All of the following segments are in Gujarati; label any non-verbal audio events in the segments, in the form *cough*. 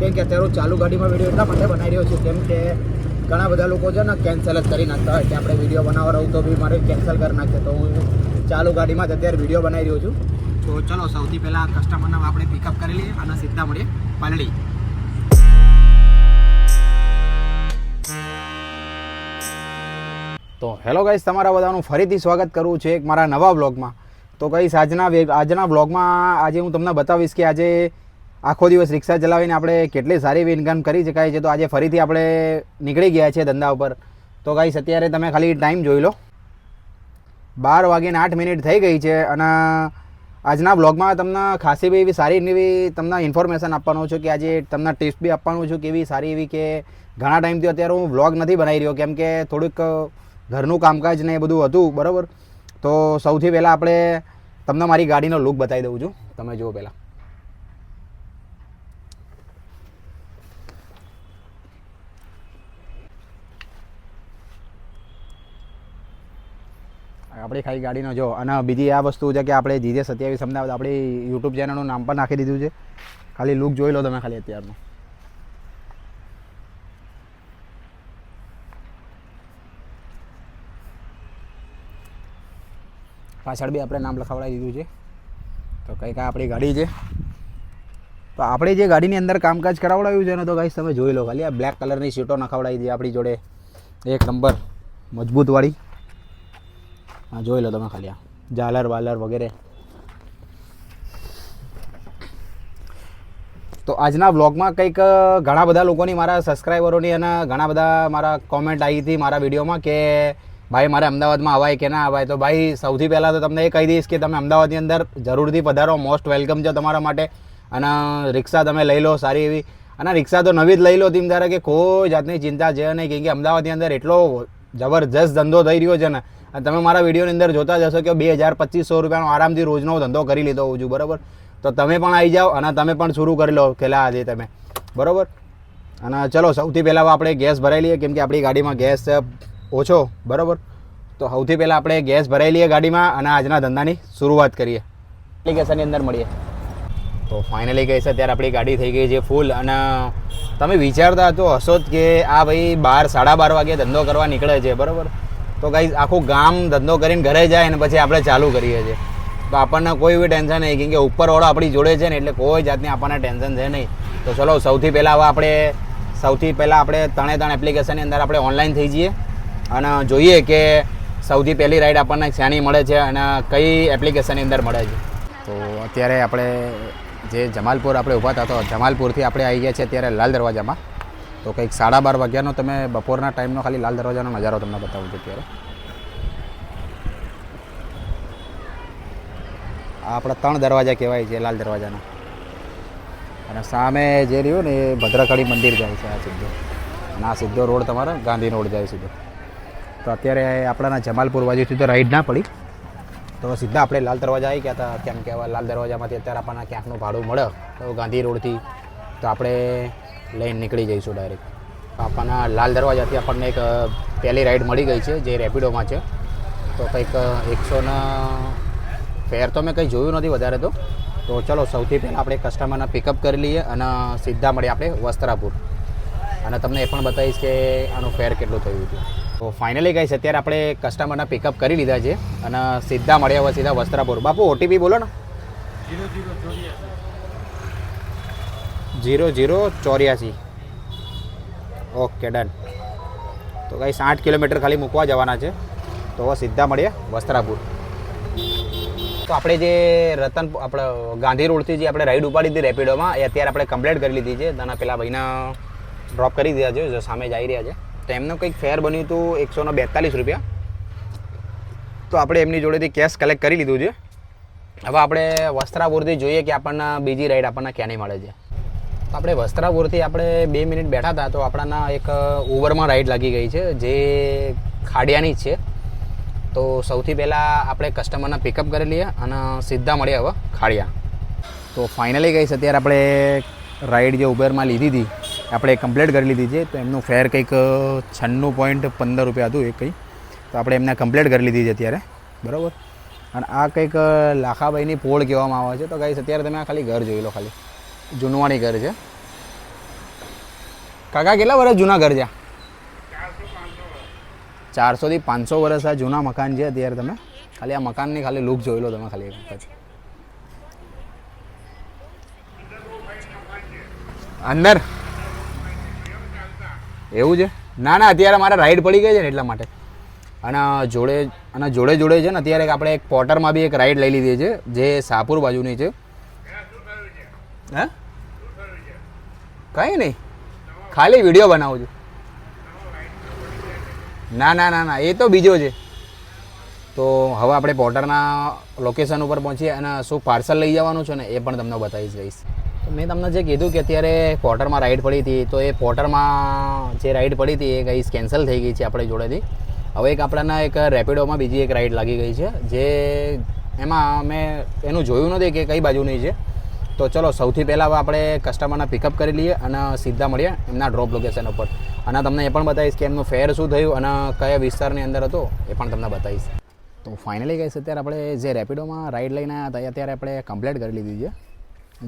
કેમ કે અત્યારે ચાલુ ગાડીમાં વીડિયો એટલા માટે બનાવી રહ્યો છું, કેમ કે ઘણા બધા લોકો છે ને કેન્સલ જ કરી નાખતા હોય કે આપણે વીડિયો બનાવવા રહું તો બી મારે કેન્સલ કરી નાખે. તો હું ચાલુ ગાડીમાં જ અત્યારે વીડિયો બનાવી રહ્યો છું. તો ચલો, સૌથી પહેલાં કસ્ટમરને આપણે પિકઅપ કરી લઈએ અને સીધા મળીએ પાલડી. તો હેલો ગાઈસ તમારા બધાનું ફરીથી સ્વાગત કરું છું એક મારા નવા બ્લોગમાં તો ગાઈસ આજના આજના બ્લોગમાં આજે હું તમને બતાવીશ કે આજે આખો દિવસ રિક્ષા ચલાવીને આપણે કેટલી સારી એવી ઇન્કમ કરી શકાય છે? તો આજે ફરીથી આપણે નીકળી ગયા છે ધંધા ઉપર. તો ગાઈસ અત્યારે તમે ખાલી ટાઈમ જોઈ લો. બાર વાગીને આઠ મિનિટ થઈ ગઈ છે અને આજના બ્લોગમાં તમને ખાસી બી એવી સારી એવી તમને ઇન્ફોર્મેશન આપવાનું છું કે આજે તમને ટિપ્સ બી આપવાનું છું કે એવી સારી એવી કે ઘણા ટાઈમથી અત્યારે હું વ્લોગ નથી બનાવી રહ્યો, કેમ કે થોડુંક ઘરનું કામકાજ ને એ બધું હતું, બરાબર? તો સૌથી પહેલાં આપણે તમને મારી ગાડીનો લુક બતાવી દઉં છું. તમે જુઓ પહેલાં. આપણી ખાલી ગાડીનો જો અને બીજી આ વસ્તુ છે કે આપણે જીજે સત્યાવીસ અમદાવાદ આપણી યુટ્યુબ ચેનલનું નામ પણ નાખી દીધું છે. ખાલી લુક જોઈ લો તમે ખાલી અત્યારનું. પાછળ બી આપણે નામ લખાવડાવી દીધું છે. તો કંઈક આ આપણી ગાડી છે. તો આપણે જે ગાડીની અંદર કામકાજ કરાવડાવ્યું છે ને તો ગાઈસ તમે જોઈ લો ખાલી આ બ્લેક કલરની સીટો નખાવડાવી દીધી આપણી જોડે. એક નંબર મજબૂતવાળી હા, જોઈ લો તમે ખાલી આ. ઝાલર વાલર વગેરે. તો આજના બ્લોગમાં કંઈક ઘણા બધા લોકોની મારા સબસ્ક્રાઈબરોની અને ઘણા બધા મારા કોમેન્ટ આવી હતી મારા વિડીયોમાં કે ભાઈ, મારે અમદાવાદમાં અવાય કે ના અવાય તો ભાઈ, સૌથી પહેલાં તો તમને એ કહી દઈશ કે તમે અમદાવાદની અંદર જરૂરથી પધારો. મોસ્ટ વેલકમ છે તમારા માટે. અને રિક્ષા તમે લઈ લો, સારી એવી. અને રિક્ષા તો નવી જ લઈ લો તેમ ત્યારે કે કોઈ જાતની ચિંતા છે નહીં. કેમ કે અમદાવાદની અંદર એટલો જબરજસ્ત ધંધો થઈ રહ્યો છે ને. અને તમે મારા વિડીયોની અંદર જોતા જશો કે બે હજાર પચીસો રૂપિયાનો આરામથી રોજનો ધંધો કરી લીધો હોઉં છું, બરાબર? તો તમે પણ આવી જાઓ અને તમે પણ શરૂ કરી લો પહેલાં આજે તમે. બરાબર? અને ચલો, સૌથી પહેલાં આપણે ગેસ ભરાઈ લઈએ, કેમ કે આપણી ગાડીમાં ગેસ ઓછો, બરાબર? તો સૌથી પહેલાં આપણે ગેસ ભરાઈ લઈએ ગાડીમાં અને આજના ધંધાની શરૂઆત કરીએ. એપ્લિકેશનની અંદર મળીએ. તો ફાઇનલી કહીશ છે ત્યારે આપણી ગાડી થઈ ગઈ છે ફૂલ અને તમે વિચારતા તો હશો જ કે આ ભાઈ બાર, સાડા બાર વાગે ધંધો કરવા નીકળે છે, બરાબર? તો ગાઈઝ આખું ગામ ધંધો કરીને ઘરે જાય અને પછી આપણે ચાલુ કરીએ છીએ. તો આપણને કોઈ બી ટેન્શન નહીં, કેમ કે ઉપરવાળો આપણી જોડે છે ને એટલે કોઈ જાતની આપણને ટેન્શન છે નહીં. તો ચલો, સૌથી પહેલાં હવે આપણે, સૌથી પહેલાં આપણે ત્રણે ત્રણ એપ્લિકેશનની અંદર આપણે ઓનલાઈન થઈ જઈએ. અને જોઈએ કે સૌથી પહેલી રાઈડ આપણને શાની મળે છે અને કઈ એપ્લિકેશનની અંદર મળે છે. તો અત્યારે આપણે જે જમાલપુર આપણે ઊભા હતા, તો જમાલપુરથી આપણે આવી ગયા છીએ અત્યારે લાલ દરવાજામાં. તો કંઈક સાડા બાર વાગ્યાનો તમે બપોરના ટાઈમનો ખાલી લાલ દરવાજાનો નજારો તમને બતાવું છું અત્યારે. આ આપણા ત્રણ દરવાજા કહેવાય છે, લાલ દરવાજાના. અને સામે જે રહ્યું ને એ ભદ્રકાળી મંદિર જાય છે, આ સીધો. અને આ સીધો રોડ તમારો ગાંધી રોડ જાય સીધો. તો અત્યારે આપણાના જમાલપુર બાજુથી તો રાઈડ ના પડી. તો સીધા આપણે લાલ દરવાજા આવી ગયા હતા. કેમ કહેવાય લાલ દરવાજામાંથી અત્યારે આપણને ક્યાંકનું ભાડું મળે તો ગાંધી રોડથી. તો આપણે લઈને નીકળી જઈશું ડાયરેક્ટ આપણને લાલ દરવાજાથી આપણને એક પહેલી રાઈડ મળી ગઈ છે, જે રેપિડોમાં છે. તો કંઈક એકસોના ફેર તો મેં કંઈ જોયું નથી વધારે તો. તો ચલો, સૌથી પહેલાં આપણે કસ્ટમરને પિકઅપ કરી લઈએ અને સીધા મળીએ આપણે વસ્ત્રાપુર. અને તમને એ પણ બતાવીશ કે આનું ફેર કેટલું થયું હતું તો ફાઇનલી ગઈશ અત્યારે આપણે કસ્ટમરને પિકઅપ કરી લીધા છે અને સીધા મળ્યા હવે સીધા વસ્ત્રાપુર. બાપુ ઓટીપી બોલો ને. જીરો જીરો ચોર્યાસી. Okay, done. તો ગાઈસ, આઠ કિલોમીટર ખાલી મૂકવા જવાના છે. તો સીધા મળીએ વસ્ત્રાપુર. તો આપણે જે રતન, આપણે ગાંધી રોડથી જે આપણે રાઈડ ઉપાડી હતી રેપિડોમાં, એ અત્યારે આપણે કમ્પ્લીટ કરી લીધી છે. તેના પેલા ભાઈના ડ્રોપ કરી દીધા છે, જો સામે જઈ રહ્યા છે. તો એમનું કંઈક ફેર બન્યું હતું એકસો બેતાલીસ રૂપિયા. તો આપણે એમની જોડેથી કેશ કલેક્ટ કરી લીધું છે. હવે આપણે વસ્ત્રાપુરથી જોઈએ કે આપણને બીજી રાઈડ આપણને ક્યાંની મળે છે. આપણે વસ્ત્રાપુરથી આપણે બે મિનિટ બેઠા હતા તો આપણાના એક ઉબરમાં રાઈડ લાગી ગઈ છે, જે ખાડિયાની જ છે. તો સૌથી પહેલાં આપણે કસ્ટમરને પિકઅપ કરી લઈએ અને સીધા મળીએ હવે ખાડિયા. તો ફાઇનલી ગઈ છે અત્યારે આપણે રાઈડ જે ઉબેરમાં લીધી હતી, આપણે કમ્પ્લીટ કરી લીધી છે. તો એમનું ફેર કંઈક છન્નું પોઈન્ટ પંદર રૂપિયા હતું એ કંઈ. તો આપણે એમને કમ્પ્લીટ કરી લીધી છે અત્યારે. બરાબર? અને આ કંઈક લાખાભાઈની પોળ કહેવામાં આવે છે. તો ગાઈસ અત્યારે તમે આ ખાલી ઘર જોઈ લો ખાલી. જૂનવાણી ઘર છે. કાકા, કેટલા વર્ષ જૂના ઘર છે? ચારસોથી પાંચસો વર્ષ આ જૂના મકાન છે અત્યારે તમે. ખાલી આ મકાનની ખાલી લુક જોઈ લો તમે ખાલી અંદર? એવું છે? ના ના, અત્યારે મારે રાઈડ પડી ગઈ છે ને એટલા માટે. અને જોડે અને જોડે જોડે છે ને, અત્યારે આપણે એક પોટરમાં બી એક રાઈડ લઈ લીધી છે, જે શાહપુર બાજુની છે. હે? કંઈ નહીં. ખાલી વીડિયો બનાવું છું. ના ના ના ના, એ તો બીજો છે. તો હવે આપણે પોટરના લોકેશન ઉપર પહોંચીએ અને શું પાર્સલ લઈ જવાનું છે ને એ પણ તમને બતાવીશ ગઈશ તો મેં તમને જે કીધું કે અત્યારે પોટરમાં રાઈડ પડી હતી, તો એ પોટરમાં જે રાઈડ પડી હતી એ ગઈ કેન્સલ થઈ ગઈ છે આપણી જોડેથી. હવે એક આપણાના એક રેપિડોમાં બીજી એક રાઈડ લાગી ગઈ છે, જે એમાં મેં એનું જોયું નથી કે કઈ બાજુની છે. તો ચલો, સૌથી પહેલાં આપણે કસ્ટમરને પિકઅપ કરી લઈએ અને સીધા મળીએ એમના ડ્રોપ લોકેશન ઉપર. અને તમને એ પણ બતાવીશ કે એમનું ફેર શું થયું અને કયા વિસ્તારની અંદર હતો, એ પણ તમને બતાવીશ. તો ફાઇનલી ગઈશ અત્યારે આપણે જે રેપિડોમાં રાઈડ લઈને આવ્યા અત્યારે આપણે કમ્પ્લીટ કરી લીધી છે.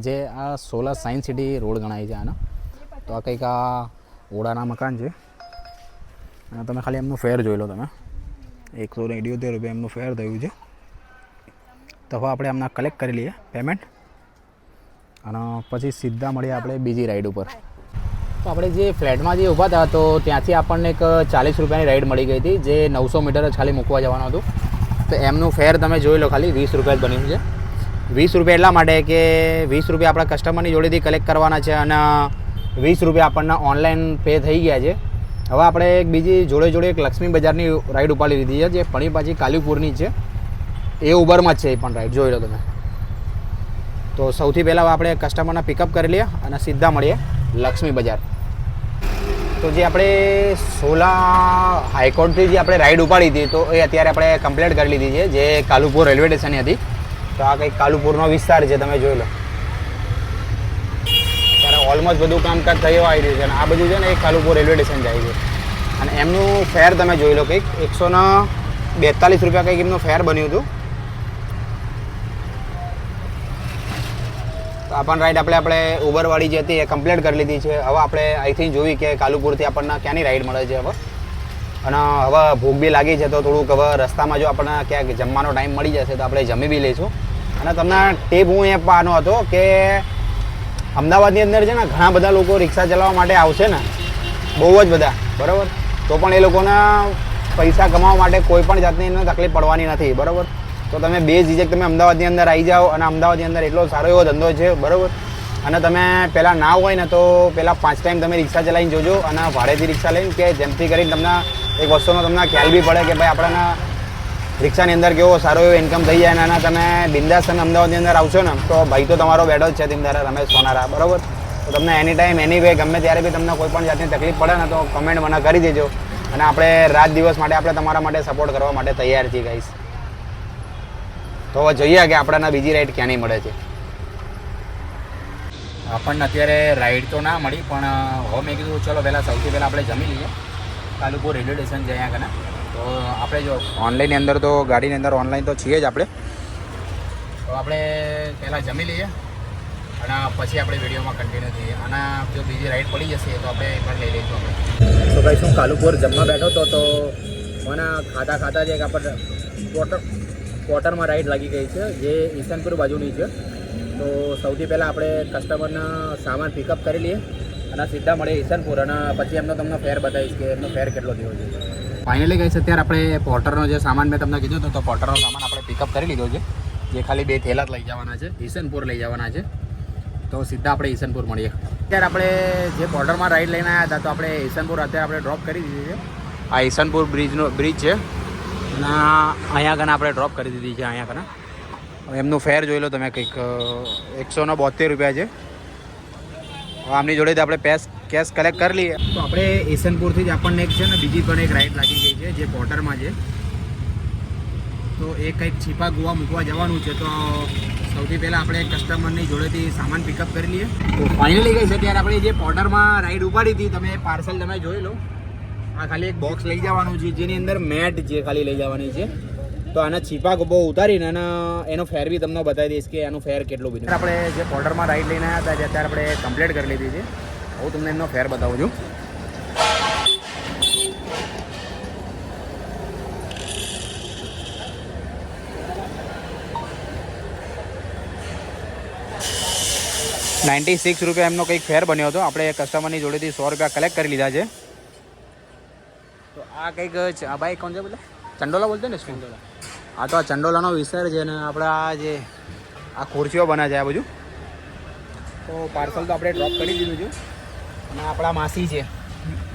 જે આ સોલર સાયન્સ સિટી રોડ ગણાય છે આનો. તો આ કંઈક આ ઓડાના મકાન છે. અને તમે ખાલી એમનું ફેર જોઈ લો તમે. એકસો ને રૂપિયા એમનું ફેર થયું છે. તો હવે આપણે એમના કલેક્ટ કરી લઈએ પેમેન્ટ અને પછી સીધા મળીએ આપણે બીજી રાઈડ ઉપર. તો આપણે જે ફ્લેટમાં જે ઊભા હતા તો ત્યાંથી આપણને એક ચાલીસ રૂપિયાની રાઈડ મળી ગઈ હતી, જે નવસો મીટર ખાલી મૂકવા જવાનું હતું. તો એમનું ફેર તમે જોઈ લો ખાલી, વીસ રૂપિયા જ બન્યું છે. વીસ રૂપિયા એટલા માટે કે વીસ રૂપિયા આપણા કસ્ટમરની જોડેથી કલેક્ટ કરવાના છે અને વીસ રૂપિયા આપણને ઓનલાઈન પે થઈ ગયા છે. હવે આપણે એક બીજી જોડે જોડે એક લક્ષ્મી બજારની રાઈડ ઉપાડી લીધી છે, જે પણી પાછી કાલીપુરની છે. એ ઉબરમાં જ છે એ પણ રાઈડ જોઈ લો તમે. તો સૌથી પહેલાં આપણે કસ્ટમરને પિકઅપ કરી લઈએ અને સીધા મળીએ લક્ષ્મી બજાર. તો જે આપણે સોલા હાઈકોર્ટથી જે આપણે રાઈડ ઉપાડી હતી, તો એ અત્યારે આપણે કમ્પ્લીટ કરી લીધી છે, જે કાલુપુર રેલવે સ્ટેશનની હતી. તો આ કંઈક કાલુપુરનો વિસ્તાર છે, તમે જોઈ લો. ત્યારે ઓલમોસ્ટ બધું કામકાજ થયું આવી રહ્યું છે, અને આ બધું છે ને એ કાલુપુર રેલવે સ્ટેશન જાય છે. અને એમનું ફેર તમે જોઈ લો કંઈક, એકસો ને બેતાલીસ રૂપિયા કંઈક એમનું ફેર બન્યું હતું. તો આ રાઈડ આપણે આપણે ઉબરવાળી જે હતી એ કમ્પ્લીટ કરી લીધી છે. હવે આપણે અહીંથી જોઈ કે કાલુપુરથી આપણને ક્યાંની રાઈડ મળે છે હવે? અને હવે ભૂખ બી લાગી છે તો થોડુંક હવે રસ્તામાં જો આપણને ક્યાંક જમવાનો ટાઈમ મળી જશે તો આપણે જમી બી લઈશું. અને તમને ટીપ હું એ પાનો હતો કે અમદાવાદની અંદર છે ને ઘણા બધા લોકો રિક્ષા ચલાવવા માટે આવશે ને. બહુ જ બધા, બરાબર? તો પણ એ લોકોના પૈસા કમાવા માટે કોઈ પણ જાતની તકલીફ પડવાની નથી, બરાબર? તો તમે બે ઝીઝક તમે અમદાવાદની અંદર આવી જાઓ અને અમદાવાદની અંદર એટલો સારો એવો ધંધો છે, બરાબર? અને તમે પહેલાં ના હોય ને તો પહેલાં પાંચ ટાઈમ તમે રિક્ષા ચલાવીને જોજો અને ભાડેથી રિક્ષા લઈને કે જેમથી કરીને તમને એક વસ્તુનો તમને ખ્યાલ બી પડે કે ભાઈ આપણને રિક્ષાની અંદર કેવો સારો એવો ઇન્કમ થઈ જાય અને તમે બિંદાસ તમે અમદાવાદની અંદર આવશો ને, તો ભાઈ તો તમારો બેઠો જ છે તેમ રમેશ સોનારા, બરાબર? તો તમને એની ટાઈમ એની વે ગમે ત્યારે બી તમને કોઈ પણ જાતની તકલીફ પડે ને તો કમેન્ટ મને કરી દેજો. અને આપણે રાત દિવસ માટે આપણે તમારા માટે સપોર્ટ કરવા માટે તૈયાર છીએ ગાઈશ તો હવે જોઈએ કે આપણને બીજી રાઈડ ક્યાંની મળે છે. આપણને અત્યારે રાઈડ તો ના મળી પણ હવે મેં કીધું ચલો પહેલાં સૌથી પહેલાં આપણે જમી લઈએ. કાલુપુર રેલવે સ્ટેશન છે અહીંયા તો આપણે જો ઓનલાઈનની અંદર તો ગાડીની અંદર ઓનલાઈન તો છીએ જ આપણે. તો આપણે પહેલાં જમી લઈએ અને પછી આપણે વિડીયોમાં કન્ટિન્યુ થઈએ. અને જો બીજી રાઈડ પડી જશે તો આપણે એ પણ લઈ લઈશું આપણે. તો ભાઈ શું કાલુપુર જમવા બેઠો હતો તો મને ખાતા ખાતા જ એક આપણે ક્વાર્ટર ક્વાર્ટરમાં રાઈડ લાગી ગઈ છે, જે ઈશાનપુર બાજુની છે. તો સૌથી પહેલાં આપણે કસ્ટમરના સામાન પિકઅપ કરી લઈએ અને સીધા મળીએ ઈશાનપુર અને પછી એમનો તમને ફેર બતાવીશ કે એમનો ફેર કેટલો થયો છે. ફાઇનલી ગઈ અત્યારે આપણે પોર્ટરનો જે સામાન મેં તમને કીધું હતું, તો પોર્ટરનો સામાન આપણે પિકઅપ કરી લીધો છે. જે ખાલી બે થેલા જ લઈ જવાના છે ઈશનપુર લઈ જવાના છે. તો સીધા આપણે ઈશનપુર મળીએ. અત્યારે આપણે જે બોર્ડરમાં રાઈડ લઈને આવ્યા હતા, તો આપણે ઈશનપુર અત્યારે આપણે ડ્રોપ કરી દીધી છે. આ ઈશનપુર બ્રિજનો બ્રિજ છે. અને અહીંયા કને આપણે ડ્રોપ કરી દીધી છે, અહીંયા કને. એમનું ફેર જોઈ લો તમે કંઈક એકસો ને બોતેર રૂપિયા છે. આમની જોડેથી આપણે પેસ કેશ કલેક્ટ કરી લઈએ. તો આપણે એસનપુરથી જ આપણને એક છે ને બીજી પણ એક રાઈડ લાગી ગઈ છે, જે પોર્ટરમાં છે. તો એ કંઈક છીપા ગોવા મૂકવા જવાનું છે, તો સૌથી પહેલાં આપણે કસ્ટમરની જોડેથી સામાન પિકઅપ કરી લઈએ. તો ફાઇનલી ગઈ છે, ત્યારે આપણે જે પોર્ટરમાં રાઈડ ઉપાડી હતી, તમે પાર્સલ તમે જોઈ લો. આ ખાલી એક બોક્સ લઈ જવાનું છે, જેની અંદર મેટ જે ખાલી લઈ જવાની છે. તો આના છીપા બહુ ઉતારીને અને એનો ફેર બી તમને બતાવી દઈશ કે એનો ફેર કેટલો બી આપણે જે પોર્ટરમાં રાઈડ લઈને આવ્યા હતા, જે અત્યારે આપણે કમ્પ્લીટ કરી લીધી છે. હું તમને એનો ફેર બતાવું છું. નાઇન્ટી સિક્સ રૂપિયા એમનો કંઈક ફેર બન્યો હતો. આપણે કસ્ટમરની જોડેથી સો રૂપિયા કલેક્ટ કરી લીધા છે. તો આ કંઈક આ ભાઈ કોણ છે બોલે? ચંડોલા બોલતો ને ચંડોલા. આ તો આ ચંડોલાનો વિસ્તાર છે ને આપણે આ જે આ ખુરશીઓ બના છે આ બધું તો પાર્સલ તો આપણે ડ્રોપ કરી દીધું છે. અને આપણા માસી છે.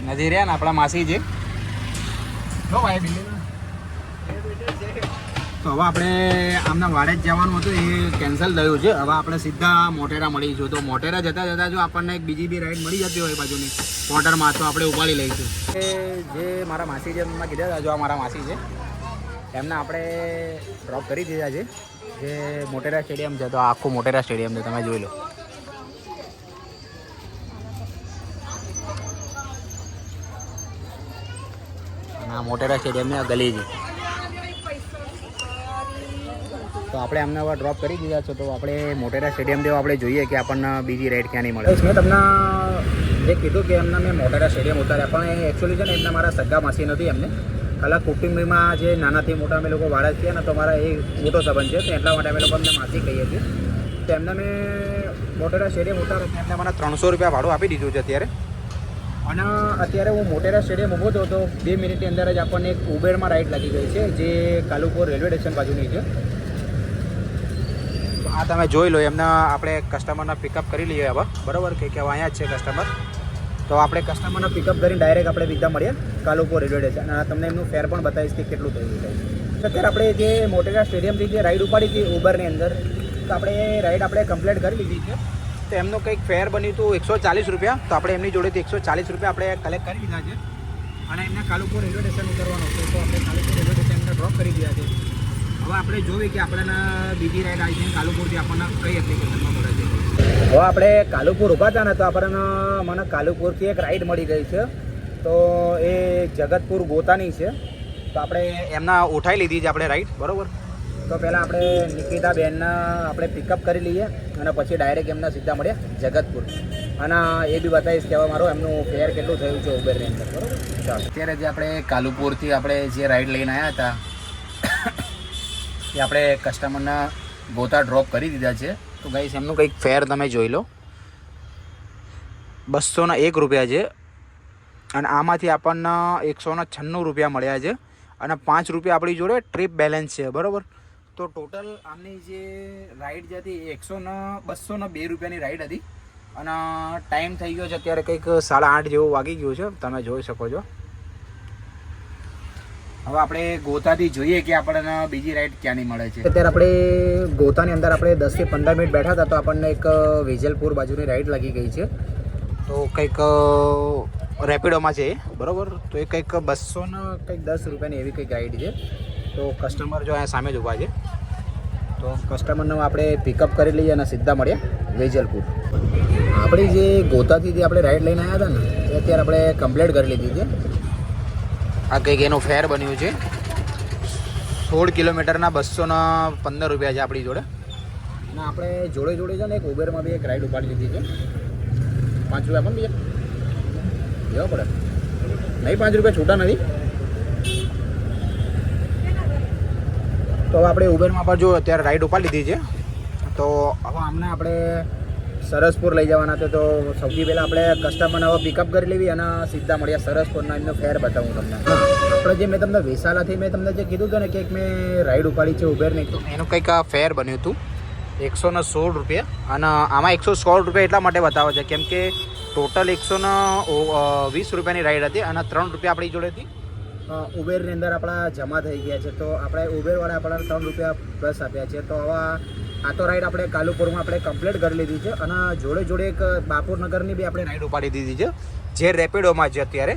નજીર રહ્યા ને આપણા માસી છે. જો ભાઈ બિલ્ડિંગ તો હવે આપણે આમના વાડે જ જવાનું હતું, એ કેન્સલ થયું છે. હવે આપણે સીધા મોટેરા મળીશું તો મોટેરા જતાં જતાં જો આપણને એક બીજી બી રાઈડ મળી જતી હોય બાજુની પોટરમાં તો આપણે ઉપાડી લઈશું. એ જે મારા માસી છે એમમાં કીધા હતા, જો આ મારા માસી છે, એમને આપણે ડ્રોપ કરી દીધા છે, જે મોટેરા સ્ટેડિયમ છે. તો આખું મોટેરા સ્ટેડિયમ છે, તમે જોઈ લો. મોટેરા સ્ટેડિયમની આ ગલી છે. તો આપણે એમને હવે ડ્રોપ કરી દીધા છો, તો આપણે મોટેરા સ્ટેડિયમ જેવો આપણે જોઈએ કે આપણને બીજી રાઈડ ક્યાં નહીં મળે. મેં તમને જે કીધું કે એમને મેં મોટેરા સ્ટેડિયમ ઉતાર્યા, પણ એ એકચ્યુઅલી છે ને એમના મારા સગા માસી નથી એમને. કલા કુટુંબીમાં જે નાનાથી મોટા અમે લોકો વાળા છીએ ને, તો મારા એ મોટો સંબંધ છે, તો એટલા માટે અમે લોકો અમને માસી કહીએ છીએ. તો એમને મેં મોટેરા સ્ટેડિયમ ઉતારો તો એમને મને ત્રણસો રૂપિયા ભાડું આપી દીધું છે અત્યારે. અને અત્યારે હું મોટેરા સ્ટેડિયમ ઊભો હતો તો બે મિનિટની અંદર જ આપણને એક ઉબેરમાં રાઈડ લાગી ગઈ છે, જે કાલુપુર રેલવે સ્ટેશન બાજુની છે. આ તમે જોઈ લો, એમને આપણે કસ્ટમરને પિકઅપ કરી લઈએ હવે. બરાબર? કે હવે અહીંયા જ છે કસ્ટમર તો આપણે કસ્ટમરને પિકઅપ કરીને ડાયરેક્ટ આપણે બીજા મળીએ. કાલુપુર રેલવે સ્ટેશન અને તમને એમનું ફેર પણ બતાવીશ કે કેટલું થયું છે. અત્યારે આપણે જે મોટેરા સ્ટેડિયમથી જે રાઈડ ઉપાડી હતી ઉબરની અંદર, તો આપણે એ રાઈડ આપણે કમ્પ્લીટ કરી લીધી છે. તો એમનું કંઈક ફેર બન્યું હતું એકસો ચાલીસ રૂપિયા. તો આપણે એમની જોડેથી એકસો ચાલીસ રૂપિયા આપણે કલેક્ટ કરી લીધા છે. અને એમને કાલુપુર રેલવે સ્ટેશન ઉતરવાનું હતું તો આપણે કાલુપુર રેલવે સ્ટેશનને ડ્રોપ કરી દીધા છે. હવે આપણે જોઈએ કે આપણને બીજી રાઈડ આવી છે કાલુપુરથી આપણને કઈ એપ્લિકેશનમાં મળે છે? હવે આપણે કાલુપુર ઊભા હતા ને તો આપણને મને કાલુપુરથી એક રાઈડ મળી ગઈ છે. તો એ જગતપુર ગોતાની છે. તો આપણે એમના ઉઠાઈ લીધી છે આપણે રાઈડ બરાબર? તો પહેલાં આપણે નિકિતા બહેનના આપણે પિકઅપ કરી લઈએ અને પછી ડાયરેક્ટ એમના સીધા મળ્યા જગતપુર. અને એ બી બતાવીશ કે હવે મારું એમનું ફેર કેટલું થયું છે ઉબેરની અંદર, બરાબર? ચાલો. અત્યારે જે આપણે કાલુપુરથી આપણે જે રાઈડ લઈને આવ્યા હતા એ આપણે કસ્ટમરના ગોતા ડ્રોપ કરી દીધા છે. તો ગાઈસ એમનું કંઈક ફેર તમે જોઈ લો. બસોના એક રૂપિયા છે. અને આમાંથી આપણને એકસોના છન્નું રૂપિયા મળ્યા છે. અને પાંચ રૂપિયા આપણી જોડે ટ્રીપ બેલેન્સ છે, બરાબર? તો ટોટલ આમની જે રાઈડ જે હતી એકસોના બસોના બે રૂપિયાની રાઈડ હતી. અને ટાઈમ થઈ ગયો છે અત્યારે કંઈક સાડા આઠ જેવું વાગી ગયું છે. તમે જોઈ શકો છો. હવે આપણે ગોતાથી જોઈએ કે આપણને બીજી રાઈડ ક્યાંની મળે છે. અત્યારે આપણે ગોતાની અંદર આપણે દસથી પંદર મિનિટ બેઠા હતા તો આપણને એક વેજલપુર બાજુની રાઈડ લાગી ગઈ છે. તો કંઈક રેપિડોમાં છે બરાબર? તો એ કંઈક બસો ને કંઈક દસ રૂપિયાની એવી કંઈક રાઈડ છે. તો કસ્ટમર જો અહીંયા સામે જ ઊભા છે. તો કસ્ટમરને આપણે પિકઅપ કરી લઈએ અને સીધા મળીએ વેજલપુર. આપણી જે ગોતાથી જે આપણે રાઈડ લઈને આવ્યા હતા ને, એ અત્યારે આપણે કમ્પ્લીટ કરી લીધી છે. આ કંઈક એનું ફેર બન્યું છે. સોળ કિલોમીટરના બસોના પંદર રૂપિયા છે આપણી જોડે. અને આપણે જોડે જોડે છે ને એક ઉબેરમાં બી એક રાઈડ ઉપાડી લીધી છે. પાંચ રૂપિયા પણ બીજા લેવા પડે. નહીં પાંચ રૂપિયા છૂટા નથી. તો હવે આપણે ઉબેરમાં પણ જો અત્યારે રાઈડ ઉપાડી લીધી છે. તો હવે આમને આપણે સરસપુર લઈ જવાના છે, તો સૌથી પહેલાં આપણે કસ્ટમરને હવે પિકઅપ કરી લેવી અને સીધા મળ્યા સરસપુરના એમનો ફેર બતાવું તમને. આપણે જે મેં તમને વેસાલાથી મેં તમને જે કીધું હતું ને કે મેં રાઈડ ઉપાડી છે ઉબેરની તો એનું કંઈક ફેર બન્યું હતું, એકસો ને સોળ રૂપિયા. અને આમાં એકસો સોળ રૂપિયા એટલા માટે બતાવે છે, કેમ કે ટોટલ એકસો ને વીસ રૂપિયાની રાઈડ હતી અને ત્રણ રૂપિયા આપણી જોડે હતી. ઉબેરની અંદર આપણા જમા થઈ ગયા છે, તો આપણે ઉબેરવાળા આપણને ત્રણ રૂપિયા પ્લસ આપ્યા છે, તો હવે આ તો રાઈડ આપણે કાલુપુરમાં આપણે કમ્પ્લીટ કરી લીધી છે અને જોડે જોડે એક બાપુરનગરની બી આપણે રાઈડ ઉપાડી દીધી છે, જે રેપિડોમાં છે અત્યારે.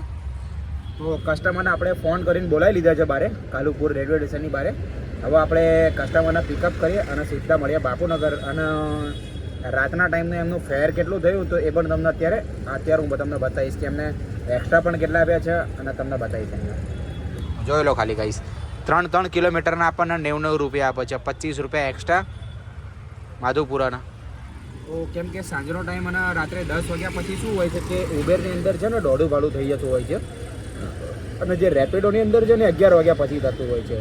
તો કસ્ટમરને આપણે ફોન કરીને બોલાવી લીધા છે બારે, કાલુપુર રેલવે સ્ટેશનની બારે. હવે આપણે કસ્ટમરને પિકઅપ કરીએ અને સીધા મળીએ બાપુનગર. અને રાતના ટાઈમને એમનું ફેર કેટલું થયું તો એ પણ તમને અત્યારે અત્યારે હું તમને બતાવીશ કે એમને એક્સ્ટ્રા પણ કેટલા આપ્યા છે અને તમને બતાવીશ એમને. જોઈ લો ખાલી ગાઈશ ત્રણ ત્રણ કિલોમીટરના આપણને નેવું નેવું રૂપિયા આપે છે, પચીસ રૂપિયા એક્સ્ટ્રા માધુપુરાના કેમ કે સાંજનો ટાઈમ અને રાત્રે દસ વાગ્યા પછી શું હોય છે કે ઉબેરની અંદર છે ને દોઢું ભાડું થઈ જતું હોય છે. અને જે રેપિડોની અંદર છે ને અગિયાર વાગ્યા પછી થતું હોય છે.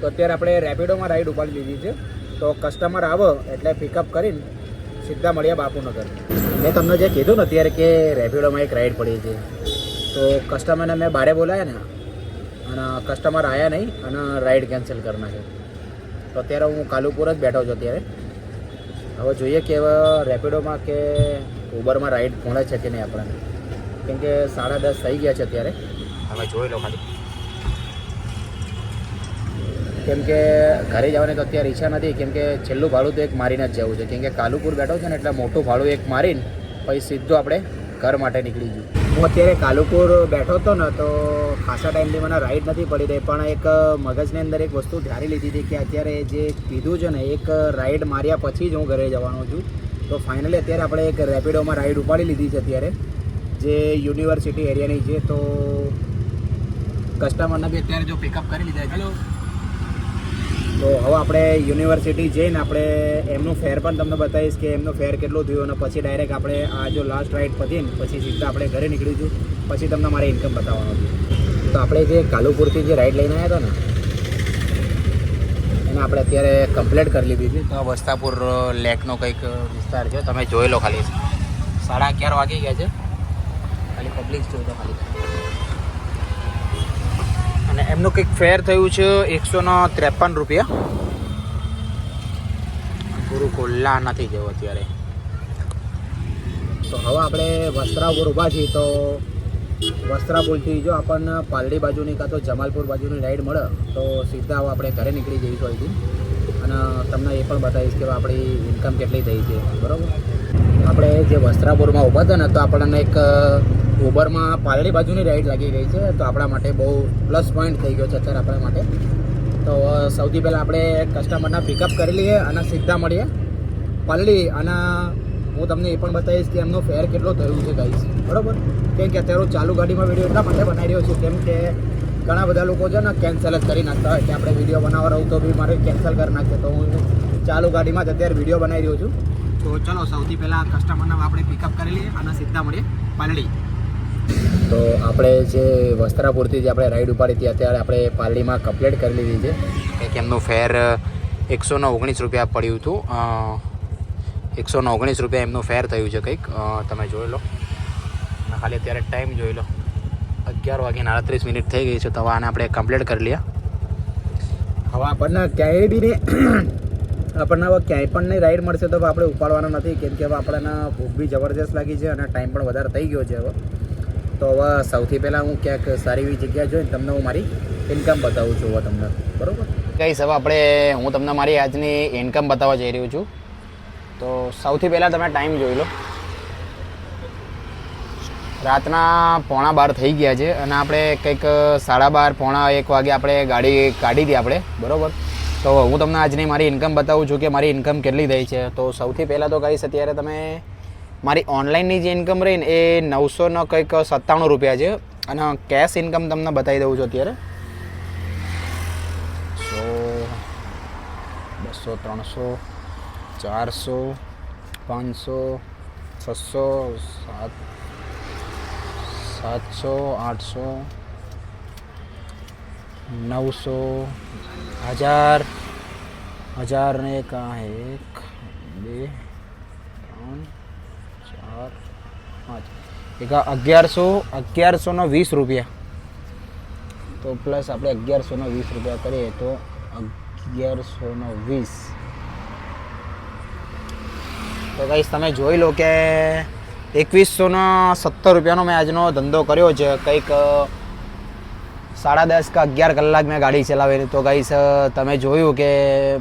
તો અત્યારે આપણે રેપિડોમાં રાઈડ ઉપાડી લીધી છે. તો કસ્ટમર આવો એટલે પિકઅપ કરીને સીધા મળ્યા બાપુનગર. મેં તમને જે કીધું ને અત્યારે કે રેપિડોમાં એક રાઈડ પડી છે. તો કસ્ટમરને મેં બારે બોલાયા ને, અને કસ્ટમર આવ્યા નહીં અને રાઈડ કેન્સલ કરી છે. તો અત્યારે હું કાલુપુર જ બેઠો છું અત્યારે. હવે જોઈએ કે હવે રેપિડોમાં કે ઉબરમાં રાઈડ મળે છે કે નહીં આપણને? કેમ કે સાડા દસ થઈ ગયા છે અત્યારે. હવે જોઈ લો ખાલી. કેમ કે ઘરે જવાની તો અત્યારે ઈચ્છા નથી કેમ કે છેલ્લું ભાડું તો એક મારીને જ જવું છે. કેમ કે કાલુપુર બેઠો છે ને એટલે મોટું ભાડું એક મારીને પછી સીધું આપણે ઘર માટે નીકળી જઈએ. હું અત્યારે કાલુપુર બેઠો હતો ને, તો ખાસા ટાઈમથી મને રાઈડ નથી પડી રહી. પણ એક મગજની અંદર એક વસ્તુ ધારી લીધી હતી કે અત્યારે જે કીધું છે ને, એક રાઈડ માર્યા પછી જ હું ઘરે જવાનો છું. તો ફાઇનલી અત્યારે આપણે એક રેપિડોમાં રાઈડ ઉપાડી લીધી છે અત્યારે, જે યુનિવર્સિટી એરિયાની છે. તો કસ્ટમરને બી અત્યારે જો પિકઅપ કરી લીધા છે. તો હવે આપણે યુનિવર્સિટી જઈને આપણે એમનું ફેર પણ તમને બતાવીશ કે એમનું ફેર કેટલું થયું અને પછી ડાયરેક્ટ આપણે આ જો લાસ્ટ રાઈડ પતી ને, પછી સીધા આપણે ઘરે નીકળીશું. પછી તમને મારે ઇન્કમ બતાવવાનું તો આપણે જે કાલુપુરથી જે રાઈડ લઈને આવ્યા હતા ને, એને આપણે અત્યારે કમ્પ્લીટ કરી લીધી હતી તો વસ્તાપુર લેકનો કંઈક વિસ્તાર છે. તમે જોઈ લો ખાલી. સાડા અગિયાર વાગી ગયા છે. ખાલી પબ્લિક જોઈ લો ખાલી. અને એમનું કંઈક ફેર થયું છે એકસો ને ત્રેપન રૂપિયા. ગુરુ ખુલ્લા નથી જવું અત્યારે. તો હવે આપણે વસ્ત્રાપુર ઊભા છીએ તો વસ્ત્રાપુરથી જો આપણને પાલડી બાજુની કાં તો જમાલપુર બાજુની રાઈડ મળે, તો સીધા આપણે ઘરે નીકળી જઈશું અહીંથી. અને તમને એ પણ બતાવીશ કે આપણી ઇન્કમ કેટલી થઈ છે, બરાબર? આપણે જે વસ્ત્રાપુરમાં ઊભા હતા ને, તો આપણને એક ઉબરમાં પાલડી બાજુની રાઈડ લાગી ગઈ છે, તો આપણા માટે બહુ પ્લસ પોઈન્ટ થઈ ગયો છે અત્યારે આપણા માટે. તો સૌથી પહેલાં આપણે કસ્ટમરના પિકઅપ કરી લઈએ અને સીધા મળીએ. પાલડી અને હું તમને એ પણ બતાવીશ કે એમનો ફેર કેટલો થયું છે ગાઈસ બરાબર? કેમ કે અત્યારે ચાલુ ગાડીમાં વીડિયો એટલા માટે બનાવી રહ્યો છું, કેમ કે ઘણા બધા લોકો છે ને કેન્સલ જ કરી નાખતા હોય, કે આપણે વીડિયો બનાવવા રહું તો બી મારે કેન્સલ કરી નાખે. તો હું ચાલુ ગાડીમાં જ અત્યારે વીડિયો બનાવી રહ્યો છું. તો ચલો, સૌથી પહેલાં કસ્ટમરને આપણે પિકઅપ કરી લઈએ અને સીધા મળીએ. પાલડી. તો આપણે જે વસ્ત્રાપુરથી જે આપણે રાઈડ ઉપાડી હતી અત્યારે આપણે પાલડીમાં કમ્પ્લેટ કરી લીધી છે. એક એમનું ફેર એકસો ને ઓગણીસ રૂપિયા પડ્યું હતું. એકસો ને ઓગણીસ રૂપિયા એમનું ફેર થયું છે કંઈક. તમે જોઈ લો. ખાલી અત્યારે ટાઈમ જોઈ લો. અગિયાર વાગીને આડત્રીસ મિનિટ થઈ ગઈ છે તો આને આપણે કમ્પ્લીટ કરી લઈએ હવે આપણને ક્યાંય બી નહીં *coughs* આપણને હવે ક્યાંય પણ નહીં રાઈડ મળશે તો આપણે ઉપાડવાનો નથી કેમ કે હવે આપણને ભૂખ બી જબરજસ્ત લાગી છે અને ટાઈમ પણ વધારે થઈ ગયો છે હવે. તો હવે સૌથી પહેલાં હું ક્યાંક સારી એવી જગ્યા જોઈને તમને હું મારી ઇન્કમ બતાવું છું હવે તમને. બરાબર? કઈ હવે આપણે હું તમને મારી આજની ઇન્કમ બતાવવા જઈ રહ્યો છું. તો સૌથી પહેલાં તમે ટાઈમ જોઈ લો. રાતના પોણા બાર થઈ ગયા છે અને આપણે કંઈક સાડા બાર, પોણા એક વાગે આપણે ગાડી કાઢી હતી આપણે. બરાબર? તો હું તમને આજની મારી ઇન્કમ બતાવું છું કે મારી ઇન્કમ કેટલી થઈ છે. તો સૌથી પહેલાં તો કહીશ અત્યારે તમે મારી ઓનલાઈનની જે ઇન્કમ રહી ને એ નવસો ને કંઈક સત્તાણું રૂપિયા છે. અને કેશ ઇન્કમ તમને બતાવી દઉં છું અત્યારે. સો, બસો, ત્રણસો, ચારસો, પાંચસો, છસો, સાત, સાતસો, આઠસો, નવસો, હજાર હજાર ને એક, બે ચાર પાંચ. એક અગિયારસો અગિયારસો ને વીસ રૂપિયા. તો પ્લસ આપણે અગિયારસો ને વીસ રૂપિયા કરીએ તો અગિયારસો ને વીસ. તો ગાઈસ તમે જોઈ લો કે એકવીસોનો સત્તર રૂપિયાનો મેં આજનો ધંધો કર્યો છે. કંઈક સાડા દસ કે અગિયાર કલાક મેં ગાડી ચલાવી તો ગાઈસ તમે જોયું કે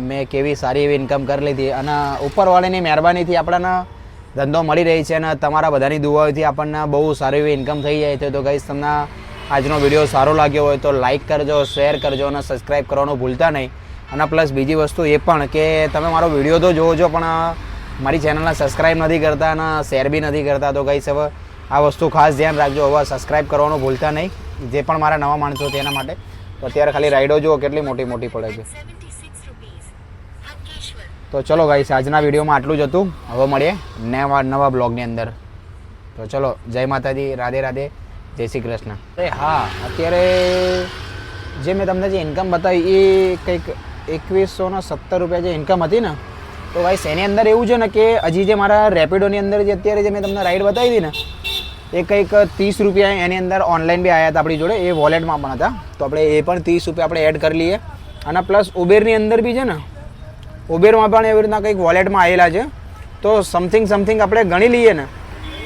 મેં કેવી સારી એવી ઇન્કમ કરી લીધી. અને ઉપરવાળાની મહેરબાનીથી આપણને ધંધો મળી રહી છે અને તમારા બધાની દુઆઓથી આપણને બહુ સારી એવી ઇન્કમ થઈ જાય છે. તો ગાઈસ તમને આજનો વીડિયો સારો લાગ્યો હોય તો લાઇક કરજો શેર કરજો અને સબસ્ક્રાઈબ કરવાનું ભૂલતા નહીં. અને પ્લસ બીજી વસ્તુ એ પણ કે તમે મારો વીડિયો તો જોવો છો, પણ મારી ચેનલને સબસ્ક્રાઈબ નથી કરતા અને શેર બી નથી કરતા. તો ગાઈસ હવે આ વસ્તુ ખાસ ધ્યાન રાખજો. હવે સબસ્ક્રાઈબ કરવાનું ભૂલતા નહીં. જે પણ મારા નવા માણસો તેના માટે. તો અત્યારે ખાલી રાઈડો જુઓ, કેટલી મોટી મોટી પડે છે. 76 rupees. Hankeshwar. તો ચલો ગાઈસ આજના વિડીયોમાં આટલું જ હતું. હવે મળીએ નવા નવા બ્લોગની અંદર. તો ચલો, જય માતાજી, રાધે રાધે, જય શ્રી કૃષ્ણ. અરે હા, અત્યારે જે મેં તમને જે ઇન્કમ બતાવી એ કંઈક એકવીસો ને સત્તર રૂપિયા જે ઇન્કમ હતી ને, તો ગાઈસ એની અંદર એવું છે ને કે હજી જે મારા રેપિડોની અંદર જે અત્યારે જે મેં તમને રાઈડ બતાવી હતી ને, એ કંઈક ત્રીસ રૂપિયા એની અંદર ઓનલાઈન બી આવ્યા હતા આપણી જોડે, એ વોલેટમાં પણ હતા. તો આપણે એ પણ ત્રીસ રૂપિયા આપણે એડ કરી લઈએ. અને પ્લસ ઉબેરની અંદર બી છે ને ઉબેરમાં પણ એવી રીતના કંઈક વોલેટમાં આવેલા છે. તો સમથિંગ સમથિંગ આપણે ગણી લઈએ ને,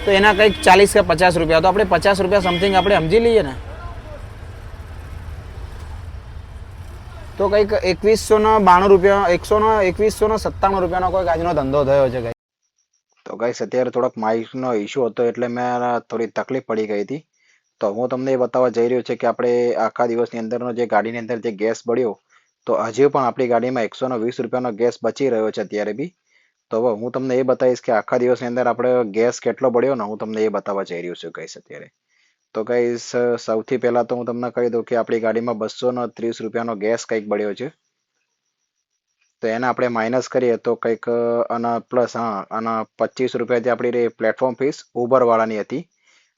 તો એના કંઈક ચાલીસ કે પચાસ રૂપિયા. તો આપણે પચાસ રૂપિયા સમથિંગ આપણે સમજી લઈએ ને. તો કંઈક એકવીસો ને બાણું રૂપિયા, એકસો ને, એકવીસો ને સત્તાણું રૂપિયાનો કોઈક આજનો ધંધો થયો છે કંઈક તો ગાઈસ, અત્યારે થોડોક માઇકનો ઇશ્યુ હતો એટલે મેં થોડી તકલીફ પડી ગઈ હતી. તો હું તમને એ બતાવવા જઈ રહ્યો છે કે આપણે આખા દિવસની અંદરનો જે ગાડીની અંદર જે ગેસ બળ્યો તો હજી પણ આપણી ગાડીમાં એકસો ને વીસ રૂપિયાનો ગેસ બચી રહ્યો છે અત્યારે બી. તો હવે હું તમને એ બતાવીશ કે આખા દિવસની અંદર આપણે ગેસ કેટલો બળ્યો ને હું તમને એ બતાવવા જઈ રહ્યો છું ગાઈસ અત્યારે. તો ગાઈસ સૌથી પહેલા તો હું તમને કહી દઉં કે આપણી ગાડીમાં બસો ને ત્રીસ રૂપિયાનો ગેસ કંઈક બળ્યો છે. તો એને આપણે માઇનસ કરીએ તો કંઈક અને પ્લસ હા, અને પચીસ રૂપિયા જે આપણી પ્લેટફોર્મ ફીસ ઉબર વાળાની હતી.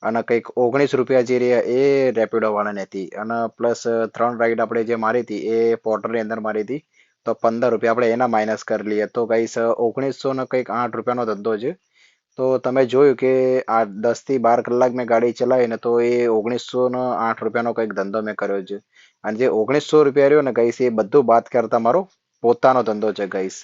અને કંઈક ઓગણીસ રૂપિયા જે રહ્યા એ રેપિડો વાળાની હતી. અને પ્લસ ત્રણ રાઈડ આપણે જે મારી હતી એ પોર્ટરની અંદર મારી હતી. તો પંદર રૂપિયા આપણે એના માઇનસ કરી લઈએ. તો ગાઈસ ઓગણીસો ને કંઈક આઠ રૂપિયાનો ધંધો છે. તો તમે જોયું કે આ દસથી બાર કલાક મેં ગાડી ચલાવી ને તો એ ઓગણીસો ને આઠ રૂપિયાનો કંઈક ધંધો મેં કર્યો છે. અને જે ઓગણીસો રૂપિયા રહ્યો ને ગાઈસ એ બધું બાદ કરતા મારો પોતાનો ધંધો છે ગાઈસ